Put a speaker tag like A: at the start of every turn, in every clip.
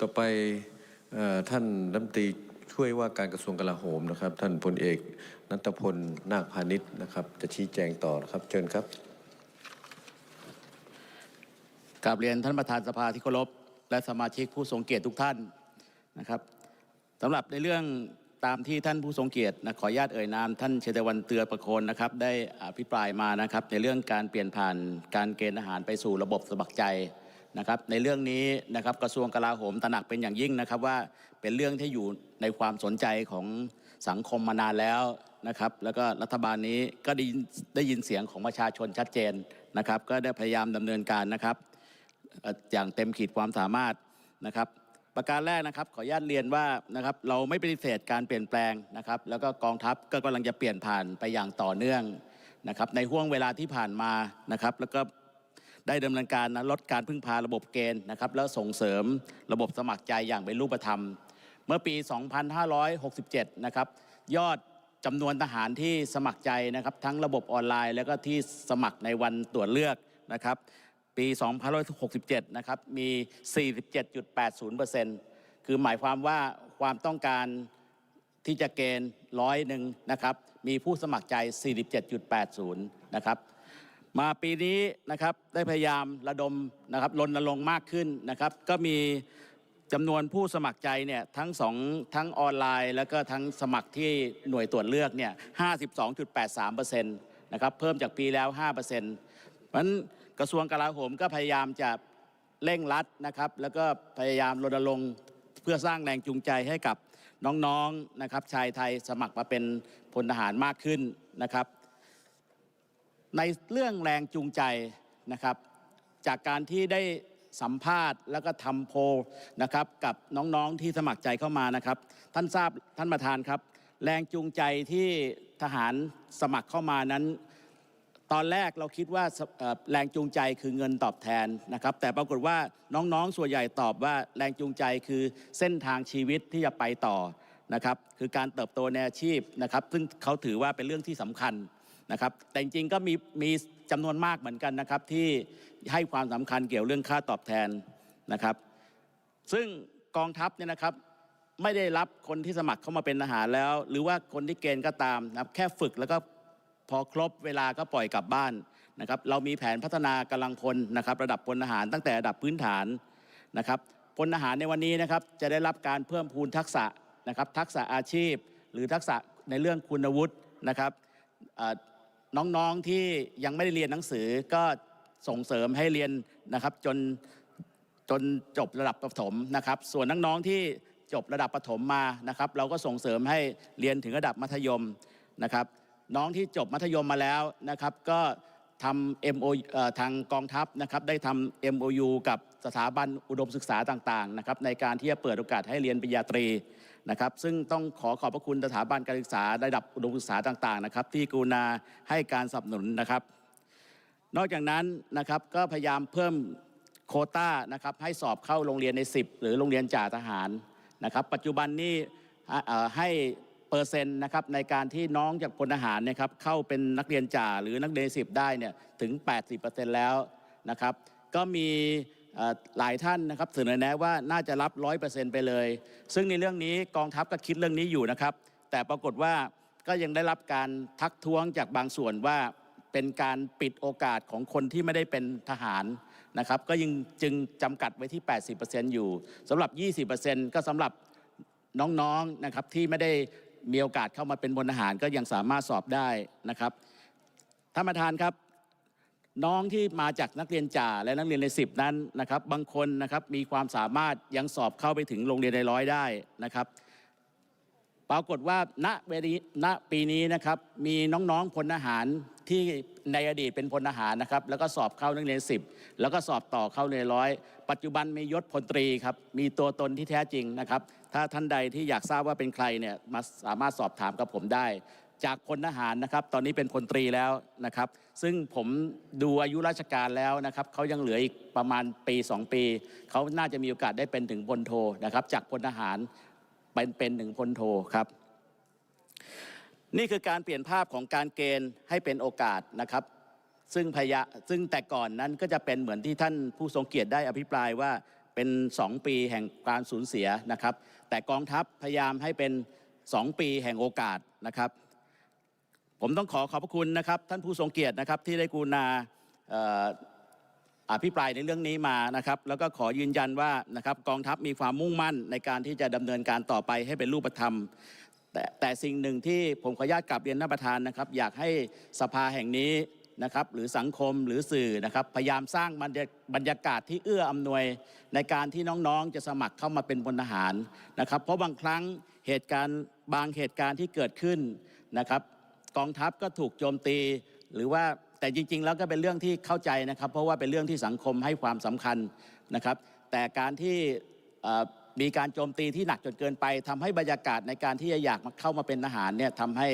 A: ต่อไปท่านรัฐมนตรีช่วยว่าการกระทรวงกลาโหมนะครับ ท่านพลเอกนัตพลนาคพาณิชย์นะครับ จะชี้แจงต่อครับเชิญครับ
B: กราบเรียนท่านประธานสภาที่เคารพและสมาชิกผู้ทรงเกียรติทุกท่านนะครับสำหรับในเรื่องตามที่ท่านผู้ทรงเกียรตินะขออนุญาตเอ่ยนามท่านเชตวันเตือประโคนนะครับ ได้อภิปรายมานะครับ ในเรื่องการเปลี่ยนผ่านการเกณฑ์อาหารไปสู่ระบบสมัครใจ นะครับในเรื่องนี้นะครับกระทรวงกลาโหมตระหนักเป็นอย่างยิ่งนะครับว่าเป็นเรื่องที่อยู่ในความสนใจของสังคมมานานแล้วนะครับแล้วก็รัฐบาลนี้ก็ได้ยินได้ยินเสียงของประชาชนชัดเจนนะครับก็ได้พยายามดำเนินการนะครับเอ่ออย่างเต็มขีดความสามารถนะครับประการแรกนะครับขออนุญาตเรียนว่านะครับเราไม่ปฏิเสธการเปลี่ยนแปลงนะครับแล้วก็กองทัพก็กำลังจะเปลี่ยนผ่านไปอย่างต่อเนื่องนะครับในห่วงเวลาที่ผ่านมานะครับแล้วก็ ได้ดำเนินการนะลดการพึ่งพาระบบเกณฑ์นะครับแล้วส่งเสริมระบบสมัครใจอย่างเป็นรูปธรรม เมื่อปี 2567 นะครับยอดจำนวนทหารที่สมัครใจนะครับทั้งระบบออนไลน์ แล้วก็ที่สมัครในวันตรวจเลือกนะครับปี 2567 นะครับมี 47.80%คือหมายความว่าความต้องการที่จะเกณฑ์ร้อยหนึ่งนะครับมีผู้สมัครใจ 47.80 นะครับ มาปีนี้นะครับได้พยายามระดมนะครับรณรงค์มากขึ้นนะครับ ก็มีจำนวนผู้สมัครใจเนี่ยทั้งสองทั้งออนไลน์ แล้วก็ทั้งสมัครที่หน่วยตรวจเลือกเนี่ย52.83%นะครับเพิ่มจากปีแล้ว 5%เพราะฉะนั้นกระทรวงกลาโหมก็พยายามจะเร่งรัดนะครับแล้วก็พยายามรณรงค์เพื่อสร้างแรงจูงใจให้กับน้องๆนะครับชายไทยสมัครมาเป็นพลทหารมากขึ้นนะครับ ในเรื่องแรงจูงใจนะครับ จากการที่ได้สัมภาษณ์แล้วก็ทำโพลนะครับ กับน้องๆที่สมัครใจเข้ามานะครับ ท่านทราบท่านประธานครับ แรงจูงใจที่ทหารสมัครเข้ามานั้น ตอนแรกเราคิดว่าแรงจูงใจคือเงินตอบแทนนะครับ แต่ปรากฏว่าน้องๆส่วนใหญ่ตอบว่าแรงจูงใจคือเส้นทางชีวิตที่จะไปต่อนะครับ คือการเติบโตในอาชีพนะครับ ซึ่งเขาถือว่าเป็นเรื่องที่สำคัญ นะครับแต่จริงๆก็มีมีจำนวนมากเหมือนกันนะครับที่ให้ความสำคัญเกี่ยวเรื่องค่าตอบแทนนะครับ ซึ่งกองทัพเนี่ยนะครับไม่ได้รับคนที่สมัครเข้ามาเป็นทหารแล้ว หรือว่าคนที่เกณฑ์ก็ตามนะครับแค่ฝึกแล้วก็พอครบเวลาก็ปล่อยกลับบ้านนะครับเรามีแผนพัฒนากำลังพลนะครับ ระดับพลทหารตั้งแต่ระดับพื้นฐานนะครับพลทหารในวันนี้นะครับจะได้รับการเพิ่มพูนทักษะนะครับทักษะอาชีพ หรือทักษะในเรื่องคุณวุฒินะครับ น้องๆที่ยังไม่ได้เรียนหนังสือก็ส่งเสริมให้เรียนนะครับจนจนจบระดับประถมนะครับ ส่วนน้องๆที่จบระดับประถมมานะครับ เราก็ส่งเสริมให้เรียนถึงระดับมัธยมนะครับ น้องที่จบมัธยมมาแล้วนะครับ ก็ ทำ MO เอ่อทางกองทัพนะครับได้ทำ MOU กับสถาบันอุดมศึกษาต่างๆนะครับในการที่จะเปิดโอกาสให้เรียนปริญญาตรีนะครับซึ่งต้องขอขอบพระคุณสถาบันการศึกษาระดับอุดมศึกษาต่างๆนะครับที่กรุณาให้การสนับสนุนนะครับ นอกจากนั้นนะครับก็พยายามเพิ่มโคต้านะครับให้สอบเข้าโรงเรียนใน 10 หรือโรงเรียนจ่าทหารนะครับปัจจุบันนี้ให้ เปอร์เซ็นต์นะครับในการที่น้องจากพลทหารนะครับเข้าเป็นนักเรียนจ่าหรือนักเรียนสิบได้เนี่ยถึง 80%แล้วนะครับ ก็มีหลายท่านนะครับเสนอแนะว่าน่าจะรับ 100%ไปเลย ซึ่งในเรื่องนี้กองทัพก็คิดเรื่องนี้อยู่นะครับ แต่ปรากฏว่าก็ยังได้รับการทักท้วงจากบางส่วนว่าเป็นการปิดโอกาสของคนที่ไม่ได้เป็นทหารนะครับก็ยังจึงจำกัดไว้ที่ 80%อยู่สำหรับ 20%ก็สำหรับน้องๆนะครับที่ไม่ได้ มีโอกาสเข้ามาเป็นพลทหารก็ยังสามารถสอบได้นะครับท่านประธานครับ น้องที่มาจากนักเรียนจ่าและนักเรียนในสิบนั้นนะครับ บางคนนะครับมีความสามารถยังสอบเข้าไปถึงโรงเรียนในร้อยได้นะครับ ปรากฏว่าณเวลีณปีนี้นะครับมีน้องๆพลทหาร ที่ในอดีตเป็นพลทหารนะครับ แล้วก็สอบเข้านักเรียนสิบแล้วก็สอบต่อเข้าในร้อยปัจจุบันมียศพลตรีครับ มีตัวตนที่แท้จริงนะครับ ถ้าท่านใดที่อยากทราบว่าเป็นใครเนี่ยมาสามารถสอบถามกับผมได้ จากพลทหารนะครับ ตอนนี้เป็นพลตรีแล้วนะครับ ซึ่งผมดูอายุราชการแล้วนะครับเขายังเหลืออีกประมาณปี 2 ปีเขาน่าจะมีโอกาสได้เป็นถึงพลโทนะครับ จากพลทหารเป็นเป็นหนึ่งพลโทครับ นี่คือการเปลี่ยนภาพของการเกณฑ์ให้เป็นโอกาสนะครับ ซึ่งพยะซึ่งแต่ก่อนนั้นก็จะเป็นเหมือนที่ท่านผู้ทรงเกียรติได้อภิปรายว่าเป็น 2 ปีแห่งการสูญเสียนะครับ แต่กองทัพพยายามให้เป็น 2 ปีแห่งโอกาสนะครับ ผมต้องขอขอบพระคุณนะครับ ท่านผู้ทรงเกียรตินะครับที่ได้กรุณาเอ่ออภิปรายในเรื่องนี้มานะครับ แล้วก็ขอยืนยันว่านะครับกองทัพมีความมุ่งมั่นในการที่จะดำเนินการต่อไปให้เป็นรูปธรรม แต่แต่สิ่งหนึ่งที่ผมขออนุญาตกลับเรียนท่านประธานนะครับ อยากให้สภาแห่งนี้นะครับ หรือสังคมหรือสื่อนะครับ พยายามสร้างบรรยาบรรยากาศที่เอื้ออำนวย ในการที่น้องๆจะสมัครเข้ามาเป็นพลทหารนะครับ เพราะบางครั้งเหตุการณ์บางเหตุการณ์ที่เกิดขึ้นนะครับ กองทัพก็ถูกโจมตี หรือว่าแต่จริง ๆ แล้วก็เป็นเรื่องที่เข้าใจนะครับ เพราะว่าเป็นเรื่องที่สังคมให้ความสำคัญนะครับ แต่การที่ มีการโจมตีที่หนักจนเกินไปทำให้บรรยากาศในการที่จะอยากมาเข้ามาเป็นทหารเนี่ยทำให้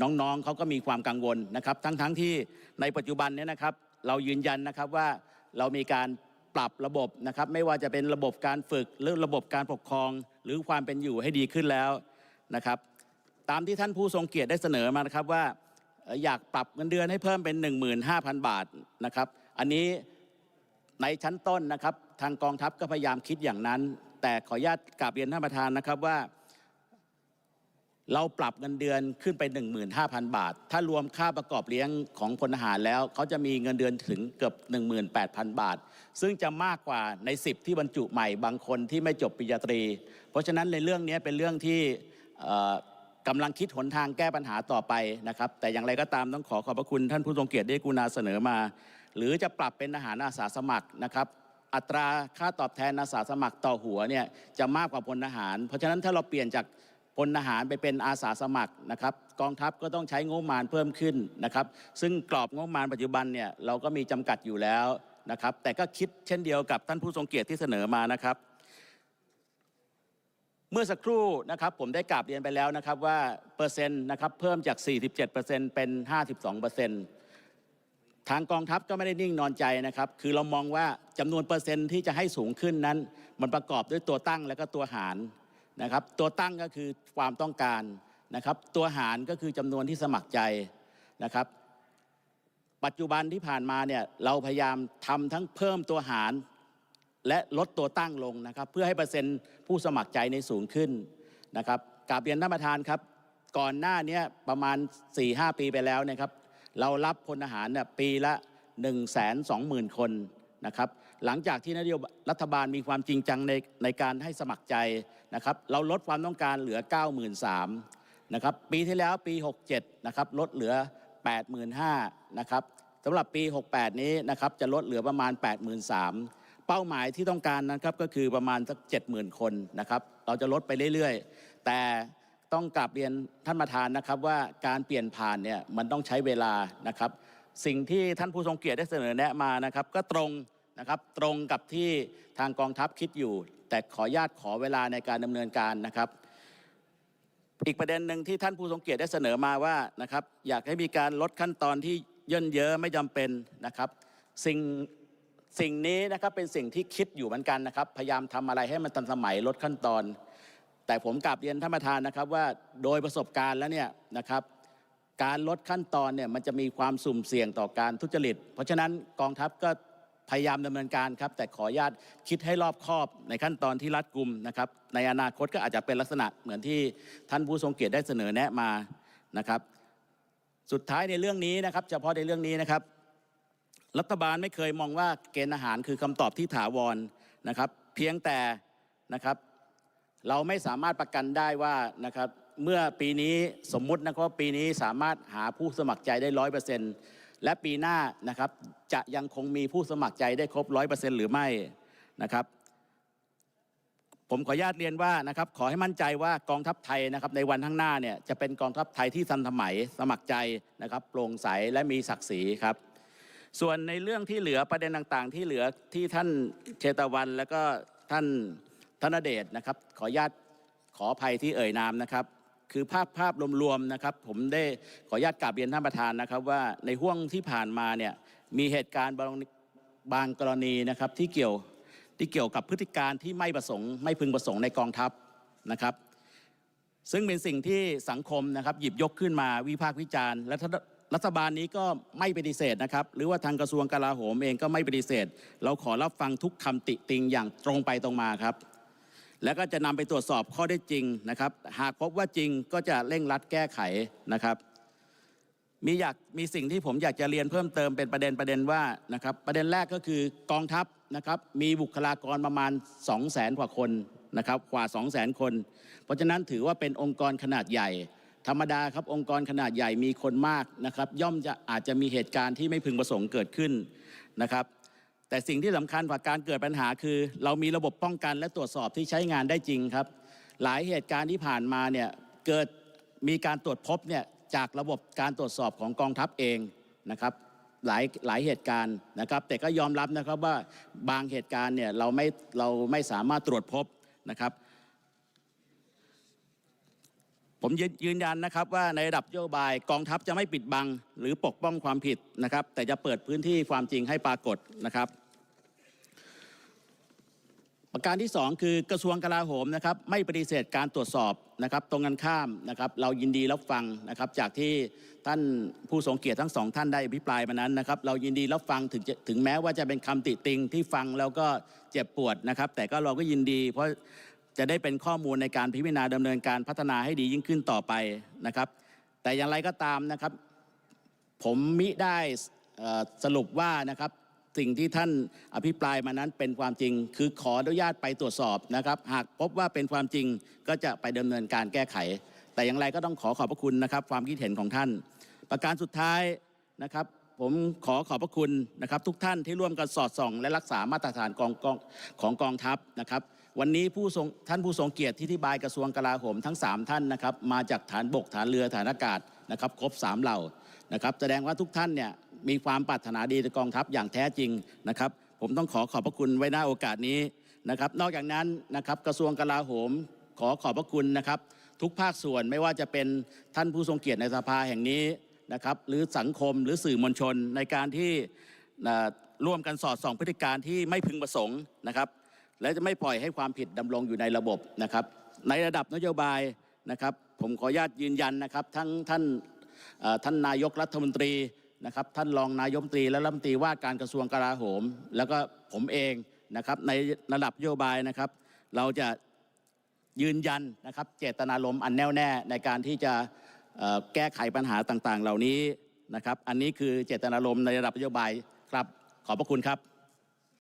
B: น้องๆเขาก็มีความกังวลนะครับ ทั้งๆที่ในปัจจุบันเนี่ยนะครับ เรายืนยันนะครับว่าเรามีการปรับระบบนะครับ ไม่ว่าจะเป็นระบบการฝึกหรือระบบการปกครอง หรือความเป็นอยู่ให้ดีขึ้นแล้วนะครับ ตามที่ท่านผู้ทรงเกียรติได้เสนอมานะครับว่าเอ่ออยากปรับเงินเดือนให้เพิ่มเป็น 15,000 บาทนะครับ อันนี้ในชั้นต้นนะครับ ทางกองทัพก็พยายามคิดอย่างนั้น แต่ขออนุญาตกราบเรียนท่านประธานนะครับว่า เราปรับเงินเดือนขึ้นไป 15,000 บาท ถ้ารวมค่าประกอบเลี้ยงของพลทหารแล้ว เขาจะมีเงินเดือนถึงเกือบ 18,000 บาท ซึ่งจะมากกว่าใน 10 ที่บรรจุใหม่บางคนที่ไม่จบปริญญาตรี เพราะฉะนั้นในเรื่องนี้เป็นเรื่องที่กำลังคิดหนทางแก้ปัญหาต่อไปนะครับ แต่อย่างไรก็ตามต้องขอขอบพระคุณท่านผู้ทรงเกียรติได้กุณาเสนอมา หรือจะปรับเป็นอาหารอาสาสมัครนะครับ อัตราค่าตอบแทนอาสาสมัครต่อหัวเนี่ยจะมากกว่าพลทหาร เพราะฉะนั้นถ้าเราเปลี่ยนจากพลทหารไปเป็นอาสาสมัครนะครับกองทัพก็ต้องใช้งบประมาณเพิ่มขึ้นนะครับ ซึ่งกรอบงบประมาณปัจจุบันเนี่ยเราก็มีจำกัดอยู่แล้วนะครับ แต่ก็คิดเช่นเดียวกับท่านผู้ทรงเกียรติที่เสนอมานะครับ เมื่อสักครู่นะครับผมได้กราบเรียนไปแล้วนะครับว่าเปอร์เซ็นต์นะครับเพิ่มจาก 47%เป็น 52% ทางกองทัพก็ไม่ได้นิ่งนอนใจนะครับ คือเรามองว่าจำนวนเปอร์เซ็นต์ที่จะให้สูงขึ้นนั้น มันประกอบด้วยตัวตั้งและก็ตัวหารนะครับ ตัวตั้งก็คือความต้องการนะครับ ตัวหารก็คือจำนวนที่สมัครใจนะครับ ปัจจุบันที่ผ่านมาเนี่ยเราพยายามทำทั้งเพิ่มตัวหารและลดตัวตั้งลงนะครับ เพื่อให้เปอร์เซ็นต์ผู้สมัครใจในสูงขึ้นนะครับกราบเรียนท่านประธานครับ ก่อนหน้านี้ประมาณ4-5ปีไปแล้วนะครับ เรารับพลทหารเนี่ยปีละ 1 2 0 0 0 0 คนนะครับ หลังจากที่นโยบายรัฐบาลมีความจริงจังในในการให้สมัครใจนะครับ เราลดความต้องการเหลือ 93,000นะครับ ปีที่แล้วปี 67นะครับลดเหลือ 85,000นะครับสำหรับปี 68 นี้นะครับจะลดเหลือประมาณ 83,000เป้าหมายที่ต้องการนะครับก็คือประมาณสัก70,000 คนนะครับ เราจะลดไปเรื่อยๆ แต่ ต้องกลับเรียนท่านประธานนะครับว่าการเปลี่ยนผ่านเนี่ยมันต้องใช้เวลานะครับ สิ่งที่ท่านผู้ทรงเกียรติได้เสนอแนะมานะครับ ก็ตรงนะครับตรงกับที่ทางกองทัพคิดอยู่ แต่ขอญาตขอเวลาในการดำเนินการนะครับ อีกประเด็นหนึ่งที่ท่านผู้ทรงเกียรติได้เสนอมาว่านะครับ อยากให้มีการลดขั้นตอนที่เย่นเยอะไม่จำเป็นนะครับ สิ่งสิ่งนี้นะครับเป็นสิ่งที่คิดอยู่เหมือนกันนะครับ พยายามทำอะไรให้มันทันสมัยลดขั้นตอน แต่ผมกลับเรียนท่านประธานนะครับว่าโดยประสบการณ์แล้วเนี่ยนะครับการลดขั้นตอนเนี่ยมันจะมีความสุ่มเสี่ยงต่อการทุจริต เพราะฉะนั้นกองทัพก็พยายามดำเนินการครับ แต่ขออนุญาตคิดให้รอบคอบในขั้นตอนที่รัดกุมนะครับ ในอนาคตก็อาจจะเป็นลักษณะเหมือนที่ท่านผู้ทรงเกียรติได้เสนอแนะมานะครับ สุดท้ายในเรื่องนี้นะครับ เฉพาะในเรื่องนี้นะครับ รัฐบาลไม่เคยมองว่าเกณฑ์อาหารคือคำตอบที่ถาวรนะครับ เพียงแต่นะครับ เราไม่สามารถประกันได้ว่านะครับเมื่อปีนี้สมมุตินะครับปีนี้สามารถหาผู้สมัครใจได้ร้อยเปอร์เซ็นต์และปีหน้านะครับจะยังคงมีผู้สมัครใจได้ครบร้อยเปอร์เซ็นต์หรือไม่นะครับ ผมขออนุญาตเรียนว่านะครับขอให้มั่นใจว่ากองทัพไทยนะครับในวันข้างหน้าเนี่ยจะเป็นกองทัพไทยที่ทันสมัยสมัครใจนะครับโปร่งใสและมีศักดิ์ศรีครับ ส่วนในเรื่องที่เหลือประเด็นต่างๆ ที่เหลือที่ท่านเชตวันแล้วก็ท่าน ธนเดชนะครับ ขออนุญาตขออภัยที่เอ่ยนามนะครับ คือภาพภาพรวมๆนะครับ ผมได้ขออนุญาตกราบเรียนท่านประธานนะครับ ว่าในห่วงที่ผ่านมาเนี่ยมีเหตุการณ์บางบางกรณีนะครับที่เกี่ยวที่เกี่ยวกับพฤติการที่ไม่ประสงค์ไม่พึงประสงค์ในกองทัพนะครับ ซึ่งเป็นสิ่งที่สังคมนะครับ หยิบยกขึ้นมาวิพากษ์วิจารณ์และรัฐบาลนี้ก็ไม่ปฏิเสธนะครับ หรือว่าทางกระทรวงกลาโหมเองก็ไม่ปฏิเสธ เราขอรับฟังทุกคำติติงอย่างตรงไปตรงมาครับ แล้วก็จะนำไปตรวจสอบข้อได้จริงนะครับ หากพบว่าจริงก็จะเร่งรัดแก้ไขนะครับ มีอยากมีสิ่งที่ผมอยากจะเรียนเพิ่มเติมเป็นประเด็นประเด็นว่านะครับ ประเด็นแรกก็คือกองทัพนะครับ มีบุคลากรประมาณ 2 0 0แสนกว่าคนนะครับกว่า 2 0 0แสนคน เพราะฉะนั้นถือว่าเป็นองค์กรขนาดใหญ่ ธรรมดาครับองค์กรขนาดใหญ่มีคนมากนะครับ ย่อมจะอาจจะมีเหตุการณ์ที่ไม่พึงประสงค์เกิดขึ้นนะครับ แต่สิ่งที่สำคัญกว่าการเกิดปัญหาคือ เรามีระบบป้องกันและตรวจสอบที่ใช้งานได้จริงครับ หลายเหตุการณ์ที่ผ่านมาเนี่ยเกิดมีการตรวจพบเนี่ยจากระบบการตรวจสอบของกองทัพเองนะครับหลายหลายเหตุการณ์นะครับ แต่ก็ยอมรับนะครับว่าบางเหตุการณ์เนี่ยเราไม่เราไม่สามารถตรวจพบนะครับผมยืนยืนยันนะครับว่าในระดับนโยบายกองทัพจะไม่ปิดบัง หรือปกป้องความผิดนะครับ แต่จะเปิดพื้นที่ความจริงให้ปรากฏนะครับ ประการที่ 2 คือกระทรวงกลาโหมนะครับไม่ปฏิเสธการตรวจสอบนะครับตรงกันข้ามนะครับเรายินดีรับฟังนะครับจากที่ท่านผู้ทรงเกียรติทั้งสองท่านได้อภิปรายมานั้นนะครับเรายินดีรับฟังถึงถึงแม้ว่าจะเป็นคำติติงที่ฟังแล้วก็เจ็บปวดนะครับ แต่ก็เราก็ยินดี เพราะจะได้เป็นข้อมูลในการพิจารณาดำเนินการพัฒนาให้ดียิ่งขึ้นต่อไปนะครับ แต่อย่างไรก็ตามนะครับ ผมมิได้สรุปว่านะครับ สิ่งที่ท่านอภิปรายมานั้นเป็นความจริง คือขออนุญาตไปตรวจสอบนะครับ หากพบว่าเป็นความจริงก็จะไปดำเนินการแก้ไข แต่อย่างไรก็ต้องขอขอบพระคุณนะครับ ความคิดเห็นของท่าน ประการสุดท้ายนะครับ ผมขอขอบพระคุณนะครับ ทุกท่านที่ร่วมกันสอดส่อง และรักษามาตรฐานกองกองของกองทัพนะครับ วันนี้ผู้ทรงท่านผู้ทรงเกียรติที่ที่บายกระทรวงกลาโหมทั้ง 3 ท่านนะครับ มาจากฐานบกฐานเรือฐานอากาศนะครับ ครบ3เหล่านะครับ แสดงว่าทุกท่านเนี่ย มีความปรารถนาดีต่อกองทัพอย่างแท้จริงนะครับ ผมต้องขอขอบพระคุณไว้หน้าโอกาสนี้นะครับ นอกจากนั้นนะครับกระทรวงกลาโหมขอขอบพระคุณนะครับ ทุกภาคส่วนไม่ว่าจะเป็นท่านผู้ทรงเกียรติในสภาแห่งนี้นะครับ หรือสังคมหรือสื่อมวลชนในการที่ร่วมกันสอดส่องพฤติการที่ไม่พึงประสงค์นะครับ และจะไม่ปล่อยให้ความผิดดำรงอยู่ในระบบนะครับ ในระดับนโยบายนะครับ ผมขออนุญาตยืนยันนะครับ ทั้งท่านท่านนายกรัฐมนตรี นะครับท่านรองนายมตรีและรัฐมนตรีว่าการกระทรวงกลาโหม แล้วก็ผมเองนะครับในระดับนโยบายนะครับ เราจะยืนยันนะครับเจตนารมณ์อันแน่วแน่ในการที่จะแก้ไขปัญหาต่างๆ เหล่านี้นะครับ อันนี้คือเจตนารมณ์ในระดับนโยบายครับขอบพระคุณครับ